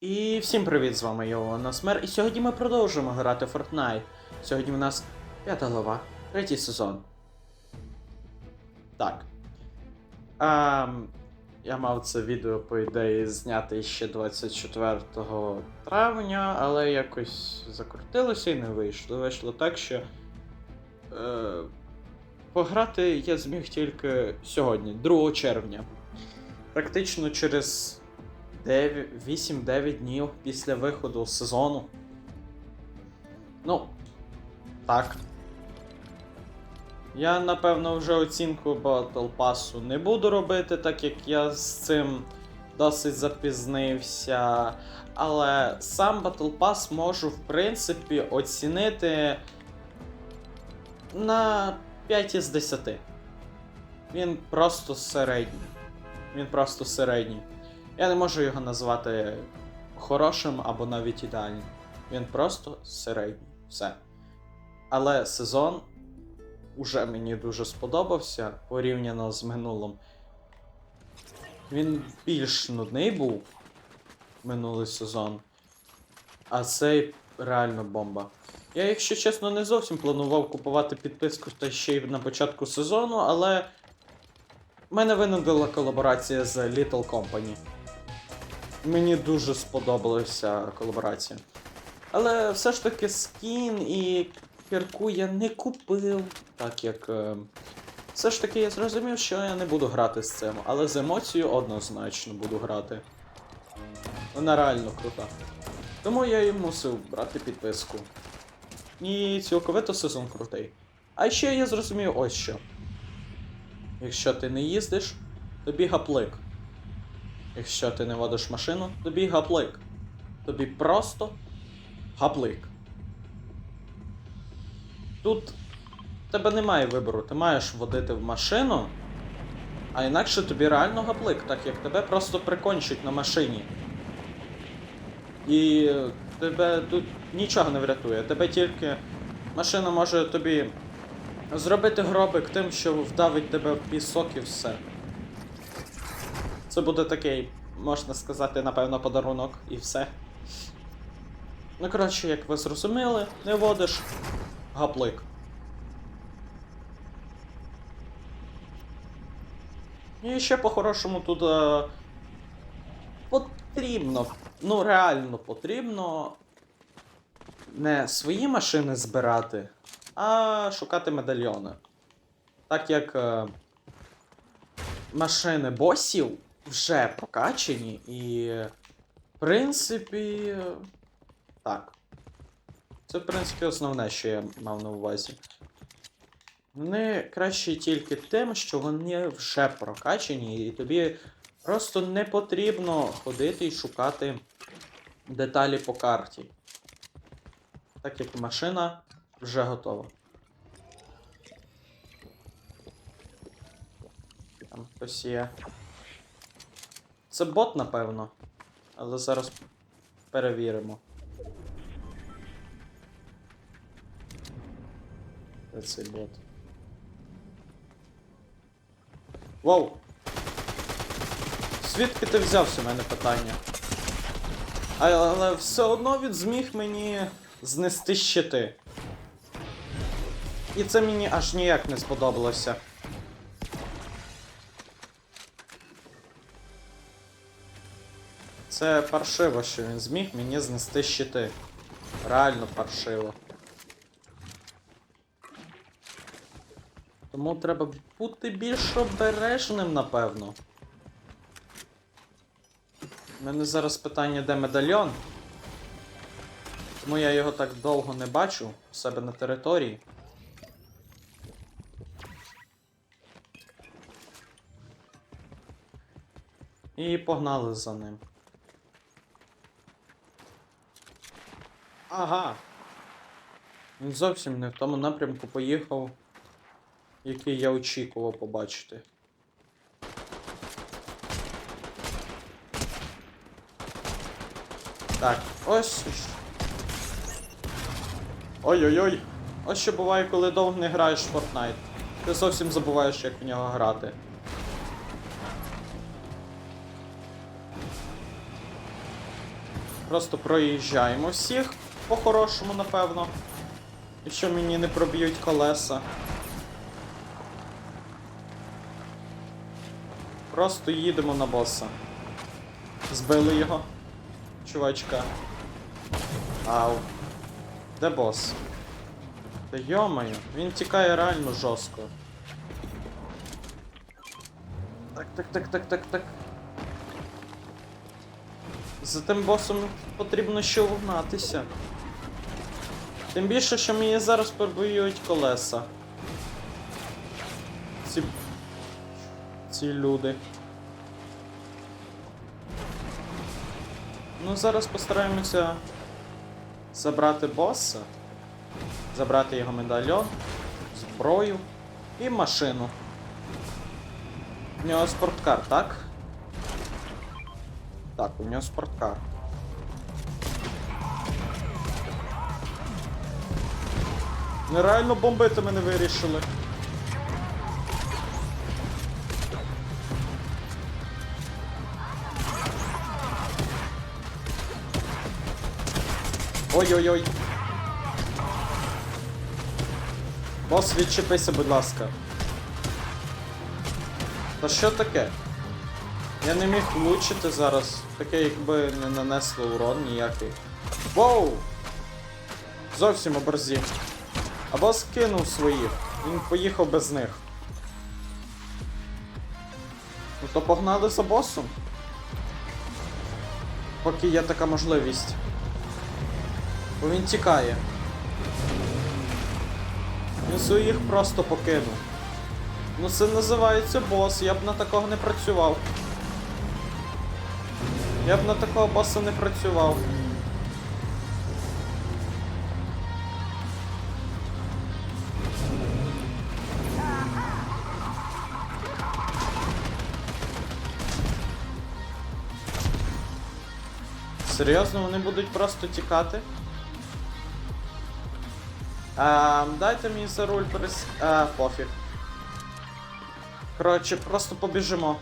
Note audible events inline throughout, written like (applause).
І всім привіт, з вами я Насмер, і сьогодні ми продовжуємо грати в Fortnite. Сьогодні у нас п'ята глава, третій сезон. Так. Ем, я мав це відео, по ідеї, зняти ще 24 травня, але якось закрутилося і не вийшло. Вийшло так, що. Е, пограти я зміг тільки сьогодні, 2 червня. Практично через 8-9 днів після виходу сезону. Ну, так. Я, напевно, вже оцінку Battle Pass не буду робити, так як я з цим досить запізнився. Але сам Battle Pass можу, в принципі, оцінити на 5 із 10. Він просто середній. Він просто середній. Я не можу його назвати хорошим або навіть ідеальним. Він просто середній. Все. Але сезон уже мені дуже сподобався порівняно з минулим. Він більш нудний був минулий сезон. А цей реально бомба. Я, якщо чесно, не зовсім планував купувати підписку та ще й на початку сезону, але мене винудила колаборація з Little Company. Мені дуже сподобалася колаборація. Але все ж таки скін і кірку я не купив, так як. е, Все ж таки я зрозумів, що я не буду грати з цим, але з емоцією однозначно буду грати. Вона реально крута. Тому я і мусив брати підписку. І цілковито сезон крутий. А ще я зрозумів ось що. Якщо ти не їздиш, тобі гаплик. Якщо ти не водиш машину, тобі гаплик. Тобі просто гаплик. Тут тебе немає вибору, ти маєш водити в машину, а інакше тобі реально гаплик, так як тебе просто прикончать на машині. І тебе тут нічого не врятує. Тебе тільки машина може тобі зробити гробик тим, що вдавить тебе в пісок і все. Це буде такий, можна сказати, напевно, подарунок і все. Ну, коротше, як ви зрозуміли, не водиш гаплик. І ще по-хорошому тут е, потрібно, ну реально потрібно не свої машини збирати, а шукати медальйони. Так як е, машини босів вже прокачені і. В принципі. Так. Це, в принципі, основне, що я мав на увазі. Вони кращі тільки тим, що вони вже прокачені, і тобі просто не потрібно ходити і шукати деталі по карті. Так як машина вже готова. Там хтось є. Це бот, напевно. Але зараз перевіримо. Де цей бот? Воу! Звідки ти взявся, у мене питання? Але все одно він зміг мені знести щити. І це мені аж ніяк не сподобалося. Це паршиво, що він зміг мені знести щити. Реально паршиво. Тому треба бути більш обережним, напевно. У мене зараз питання, де медальйон. Тому я його так довго не бачу у себе на території. І погнали за ним. Ага. Він зовсім не в тому напрямку поїхав, який я очікував побачити. Так, ось. Ой-ой-ой. Ось що буває, коли довго не граєш в Fortnite. Ти зовсім забуваєш, як в нього грати. Просто проїжджаємо всіх по-хорошому, напевно. Якщо мені не проб'ють колеса. Просто їдемо на боса. Збили його. Чувачка. Ау. Де бос? Та йомаю, він тікає реально жорстко. Так, так, так, так, так, так. За тим босом потрібно ще угнатися. Тим більше, що мені зараз пробують колеса. Ці. Ці люди. Ну, зараз постараємося забрати боса, забрати його медальйон, зброю і машину. У нього спорткар, так? Так, у нього спорткар. Нереально бомбити мене вирішили. Ой-ой-ой. Бос, відчепися, будь ласка. Та що таке? Я не міг влучити зараз. Таке якби не нанесло урон ніякий. Воу! Зовсім оборзів. А бос кинув своїх. Він поїхав без них. Ну то погнали за босом. Поки є така можливість. Бо він тікає. Він своїх просто покинув. Ну це називається бос, я б на такого не працював. Я б на такого боса не працював. Серйозно, вони будуть просто тікати? А, дайте мені за руль перес... А, пофіг. Коротше, просто побіжимо.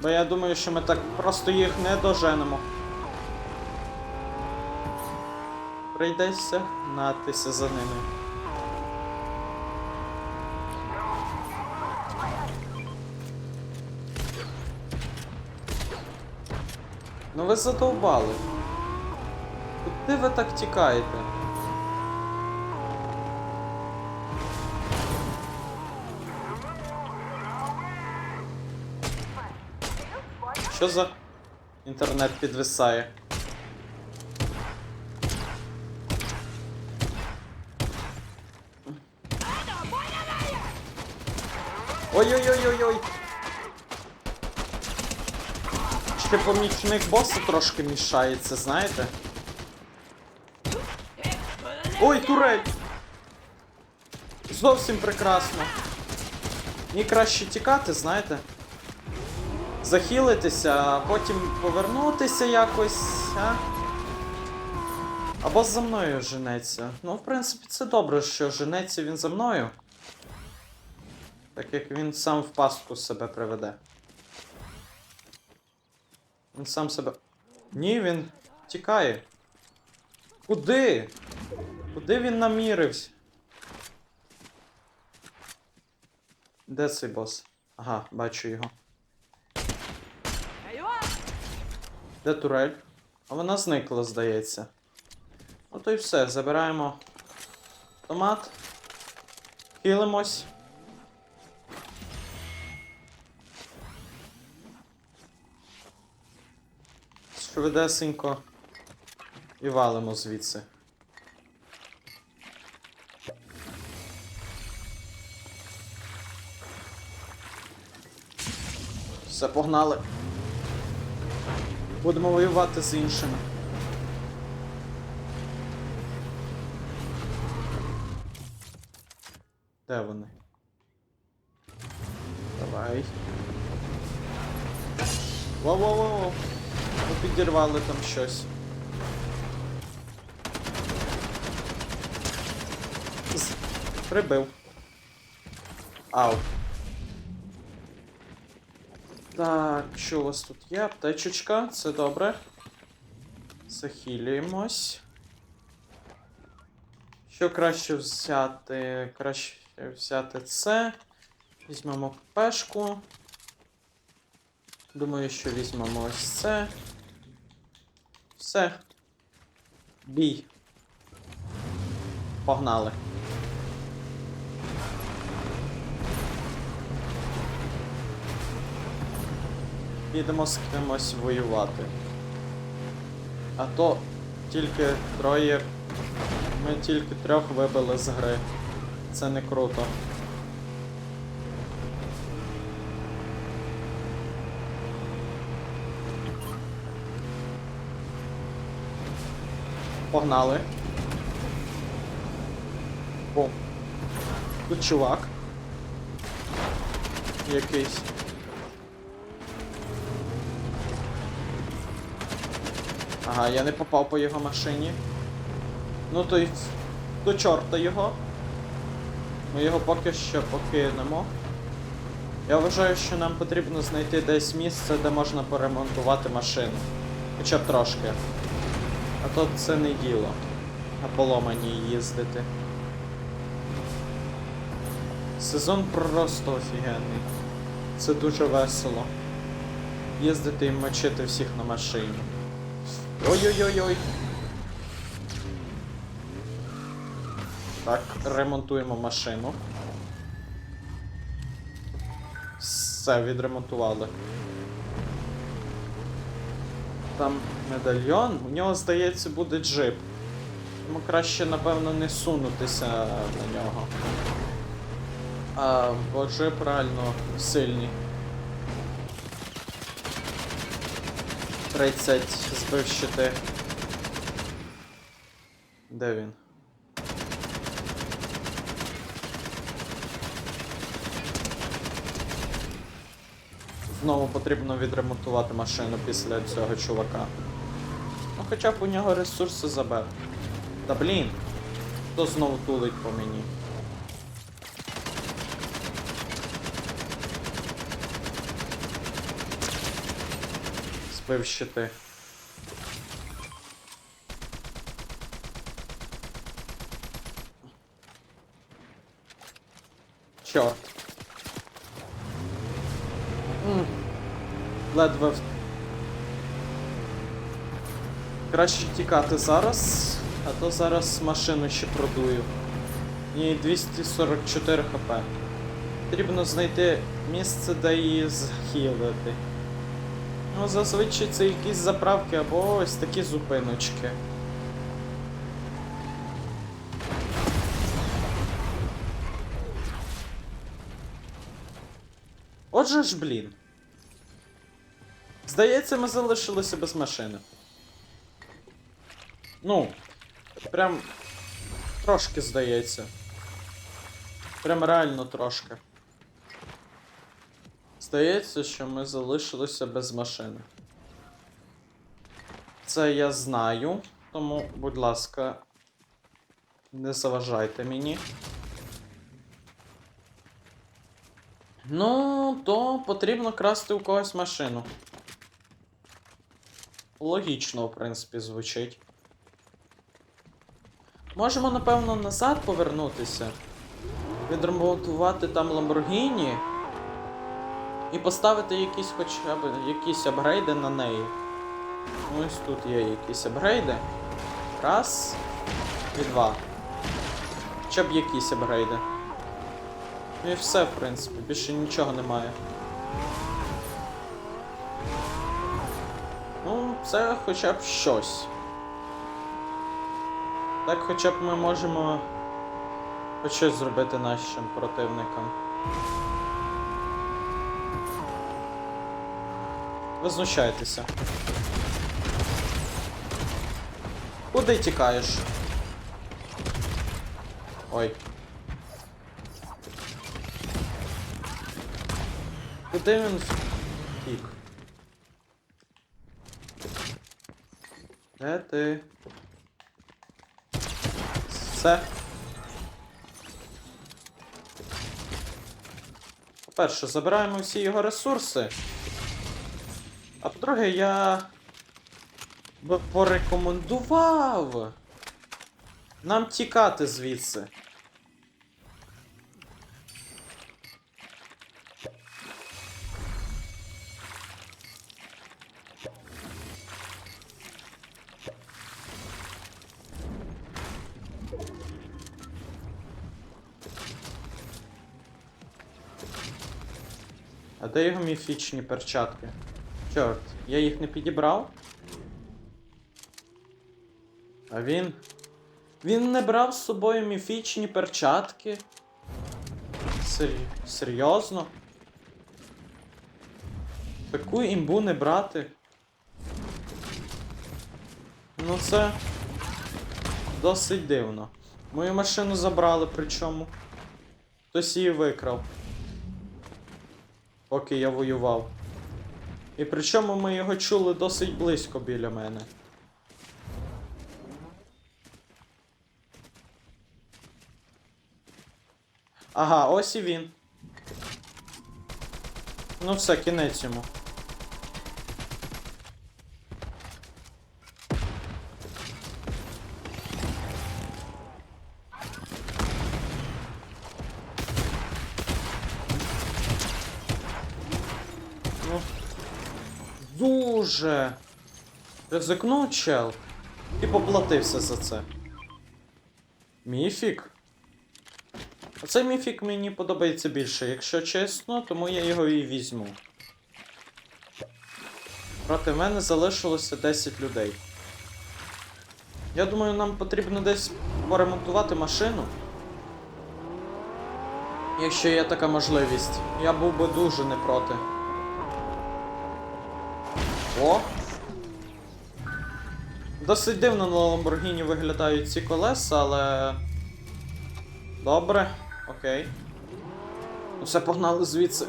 Бо я думаю, що ми так просто їх не доженемо. Прийдеться гнатися за ними. Ви задовбали. Куди ви так тікаєте? Що за інтернет підвисає? Ой-ой-ой-ой-ой! Ще помічник боса трошки мішається, знаєте? Ой, турель! Зовсім прекрасно. Мені краще тікати, знаєте? Захилитися, а потім повернутися якось, а? Або за мною женеться. Ну, в принципі, це добре, що женеться він за мною. Так як він сам в пастку себе приведе. Він сам себе. Ні, він тікає. Куди? Куди він намірився? Де цей бос? Ага, бачу його. Де турель? А вона зникла, здається. Ну то й все, забираємо томат. Хилимось. Швидесенько. І валимо звідси. Все, погнали. Будемо воювати з іншими. Де вони? Давай. Воу-воу-воу. Підірвали там щось. З- Прибив. Ау. Так, що у вас тут є? Аптечечка, це добре. Захилюємось. Що краще взяти? Краще взяти це. Візьмемо пешку. Думаю, що візьмемо ось це. Все. Бій. Погнали. Підемо з кимось воювати. А то тільки троє. Ми тільки трьох вибили з гри. Це не круто. Погнали. О. Тут чувак. Якийсь. Ага, я не попав по його машині. Ну то й до чорта його. Ми його поки що покинемо. Я вважаю, що нам потрібно знайти десь місце, де можна поремонтувати машину. Хоча б трошки. А то це не діло. На поломані їздити. Сезон просто офігенний. Це дуже весело. Їздити і мочити всіх на машині. Ой-ой-ой-ой. Так, ремонтуємо машину. Все, відремонтували. Там медальйон, у нього, здається, буде джип. Тому краще, напевно, не сунутися на нього. А, бо джип реально сильний. 30 збив щити. Де він? Знову потрібно відремонтувати машину після цього чувака. Ну хоча б у нього ресурси забер. Та блін, хто знову тулить по мені? Збив щити. Чорт. Ледве. Краще тікати зараз, а то зараз машину ще продую. І 244 хп. Потрібно знайти місце, де її захилити. Ну, зазвичай це якісь заправки або ось такі зупиночки. Отже ж, блін. Здається, ми залишилися без машини. Ну, прям трошки здається. Прям реально трошки. Здається, що ми залишилися без машини. Це я знаю, тому, будь ласка, не заважайте мені. Ну, то потрібно красти у когось машину. Логічно, в принципі, звучить. Можемо, напевно, назад повернутися. Відремонтувати там Ламборгіні. І поставити якісь хоча б якісь апгрейди на неї. Ось тут є якісь апгрейди. Раз. І два. Хоча б якісь апгрейди. Ну і все, в принципі, більше нічого немає. Ну, це хоча б щось. Так хоча б ми можемо хоч щось зробити нашим противникам. Ви. Куди тікаєш? Ой. Куди він втік? Де ти? Все. По-перше, забираємо всі його ресурси. А по-друге, я би порекомендував нам тікати звідси. А де його міфічні перчатки? Чорт, я їх не підібрав? А він. Він не брав з собою міфічні перчатки. Сер... Серйозно? Таку імбу не брати. Ну це. Досить дивно. Мою машину забрали, причому. Хтось її викрав. Поки я воював. І причому ми його чули досить близько біля мене. Ага, ось і він. Ну все, кінець йому. Ну. Дуже. Ризикнув чел. І поплатився за це. Міфік? Оцей міфік мені подобається більше, якщо чесно, тому я його і візьму. Проти мене залишилося 10 людей. Я думаю, нам потрібно десь поремонтувати машину. Якщо є така можливість, я був би дуже не проти. О! Досить дивно на Lamborghini виглядають ці колеса, але. Добре, окей. Ну все, погнали звідси.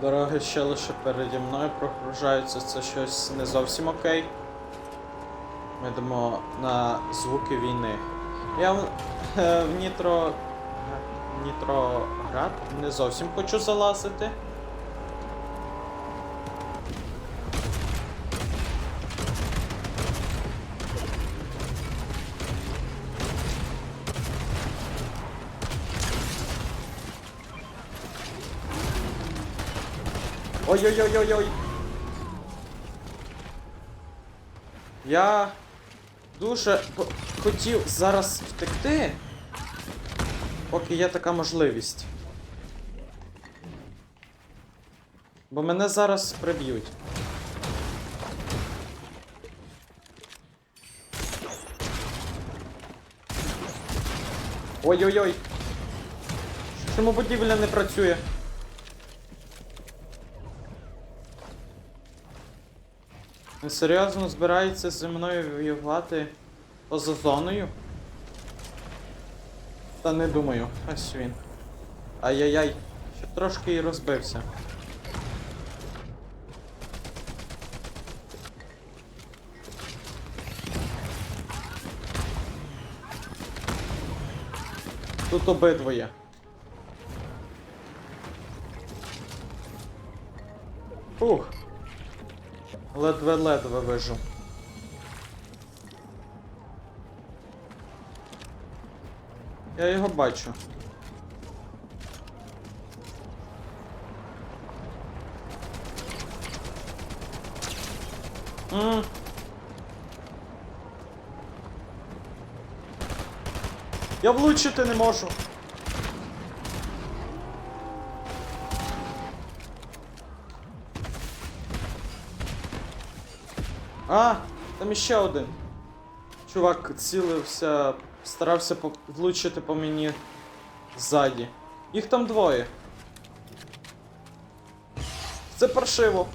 Дороги ще лише переді мною прогружаються, це щось не зовсім окей. Ми йдемо на звуки війни. Я в, е, Нітро. Нітроград не зовсім хочу залазити. Ой-ой-ой-ой-ой. Я дуже хотів зараз втекти, поки є така можливість. Бо мене зараз приб'ють. Ой-ой-ой. Чому будівля не працює? Серйозно збирається зі мною воювати поза зоною? Та не думаю, ось він. Ай-яй-яй, ще трошки і розбився. Тут обидвоє. Фух. Ледве-ледве вижу. Я його бачу. М. Я влучити не можу. А, там іще один. Чувак цілився, старався влучити по мені ззаді. Їх там двоє. Це паршиво.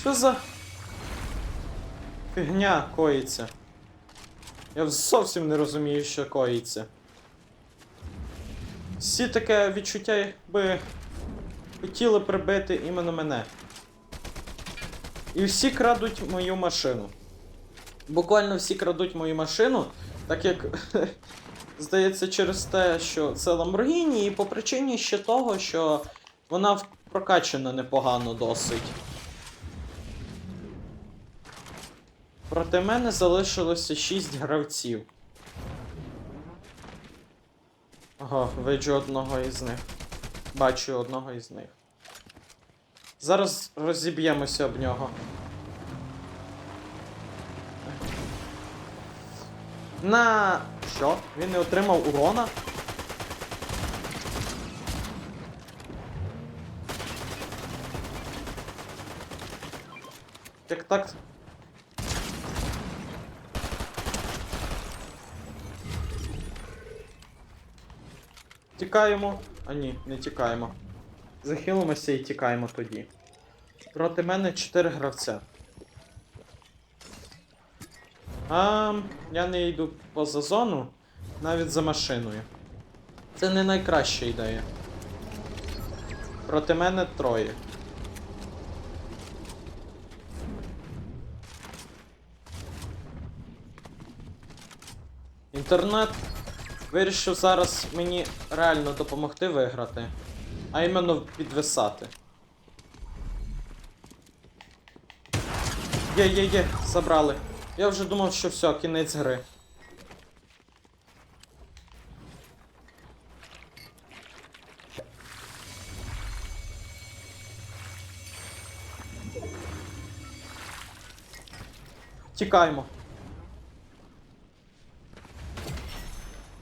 Що за фігня коїться? Я зовсім не розумію, що коїться. Всі таке відчуття, якби хотіли прибити іменно мене. І всі крадуть мою машину. буквально всі крадуть мою машину, так як (laughs) здається, через те, що це Lamborghini, і по причині ще того, що вона прокачана непогано досить. Проти мене залишилося 6 гравців. Ага, виджу одного із них. Бачу одного із них. Зараз розіб'ємося об нього. На що? Він не отримав урона? Як так? Тікаємо. А ні, не тікаємо. Захилимося і тікаємо тоді. Проти мене 4 гравця. А, я не йду поза зону, навіть за машиною. Це не найкраща ідея. Проти мене троє. Інтернет вирішив зараз мені реально допомогти виграти, а іменно підвисати. Є, є, є, забрали. Я вже думав, що все, кінець гри. Тікаємо.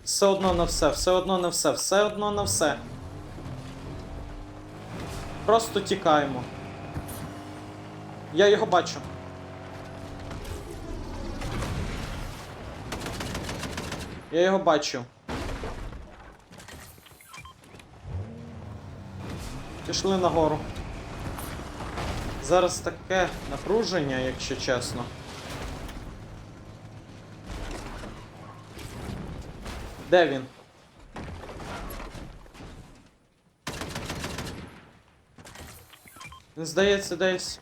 Все одно на все, все одно на все, все одно на все. Просто тікаємо. Я його бачу. Я його бачу. Пішли нагору. Зараз таке напруження, якщо чесно. Де він? Він здається десь.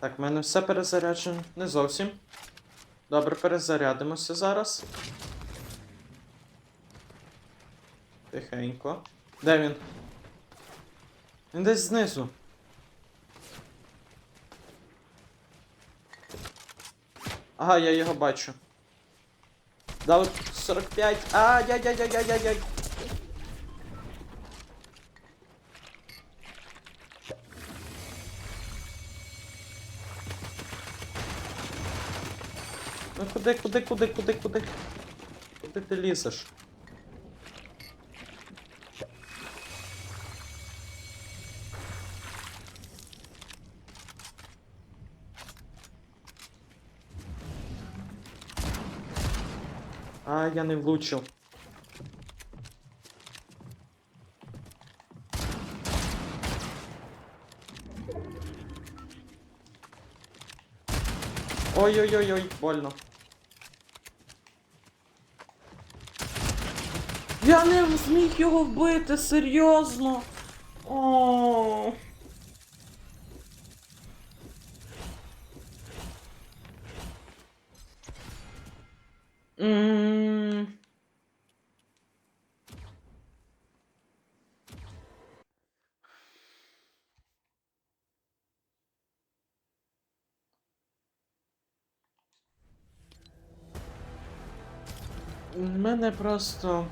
Так, в мене все перезаряджено. Не зовсім. Добре, перезарядимося зараз. Тихенько. Де він? Він десь знизу. Ага, я його бачу. Дав 45. А, яй яй яй яй яй яй куди, куди, куди, куди, куди? Куди ти лізеш? А, я не влучив. Ой-ой-ой-ой, больно. Я не зміг його вбити, серйозно. О. У мене просто.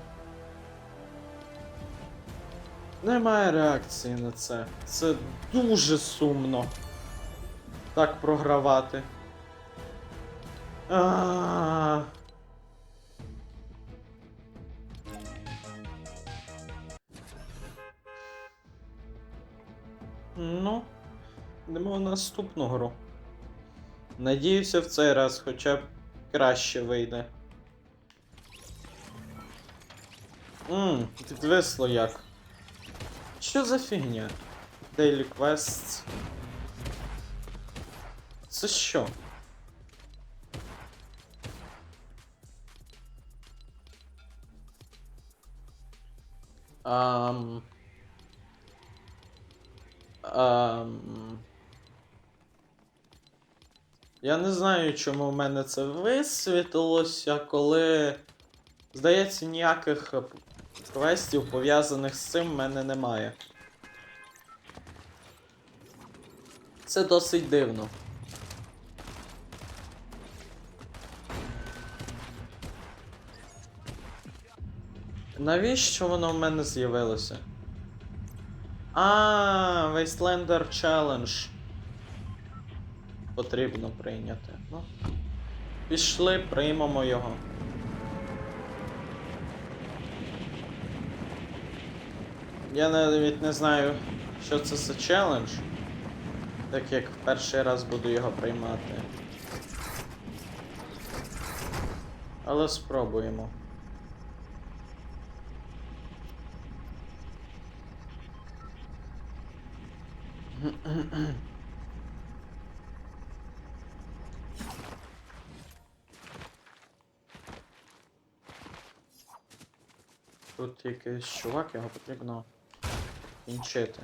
Немає реакції на це. Це дуже сумно. Так програвати. А. Ну, йдемо в наступну гру. Надіюся, в цей раз хоча б краще вийде. Ммм, підвисло як. Що за фігня? Daily Quests. Це що? Ам... Ам... Я не знаю, чому в мене це висвітлилося, коли. Здається, ніяких квестів пов'язаних з цим в мене немає. Це досить дивно. Навіщо воно в мене з'явилося? А, Wastelander Challenge. Потрібно прийняти. Ну. Пішли, приймемо його. Я навіть не знаю, що це за челендж. Так як перший раз буду його приймати. Але спробуємо. Тут якийсь чувак, його потрібно кінчити.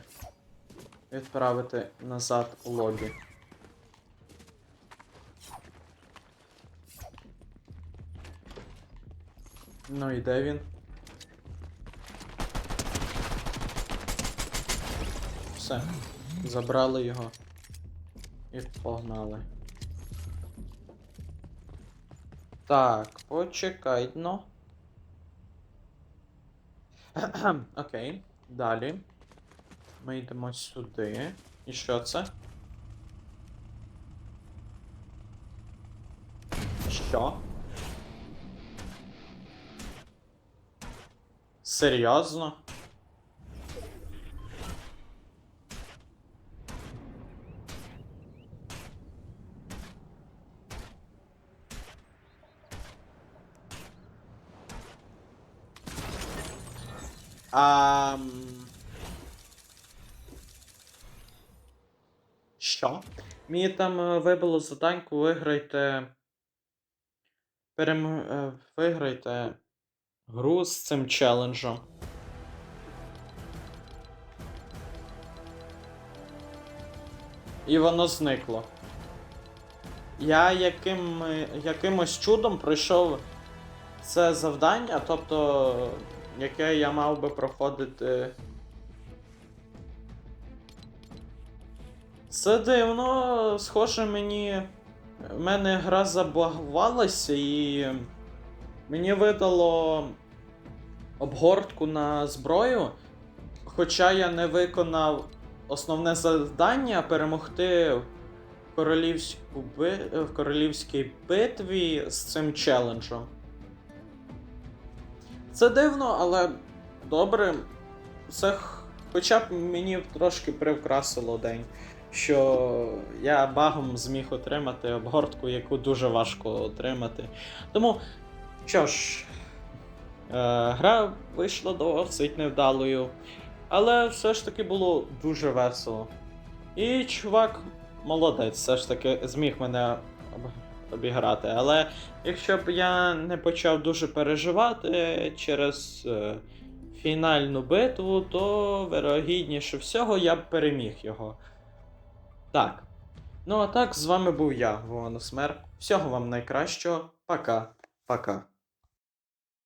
Відправити назад лобі. Ну і де він? Все. Забрали його. І погнали. Так, почекай, ну. (clears throat) Окей, далі. Ми йдемо сюди. І що це? Що? Серйозно? А... Що? Мені там е, вибило заданьку, виграйте. Перем... е, Виграйте гру з цим челенджем. І воно зникло. Я яким... якимось чудом пройшов це завдання, тобто, яке я мав би проходити. Це дивно, схоже, мені. В мене гра забагувалася і. Мені видало обгортку на зброю. Хоча я не виконав основне завдання перемогти в, королівську би... в королівській битві з цим челенджем. Це дивно, але добре. Це хоча б мені трошки привкрасило день, що я багом зміг отримати обгортку, яку дуже важко отримати. Тому, що ж, е, гра вийшла досить невдалою, але все ж таки було дуже весело. І чувак молодець, все ж таки зміг мене обіграти. Але якщо б я не почав дуже переживати через е, фінальну битву, то вирогідніше всього я б переміг його. Так. Ну а так, з вами був я, Вованосмер. Всього вам найкращого. Пока. Пока.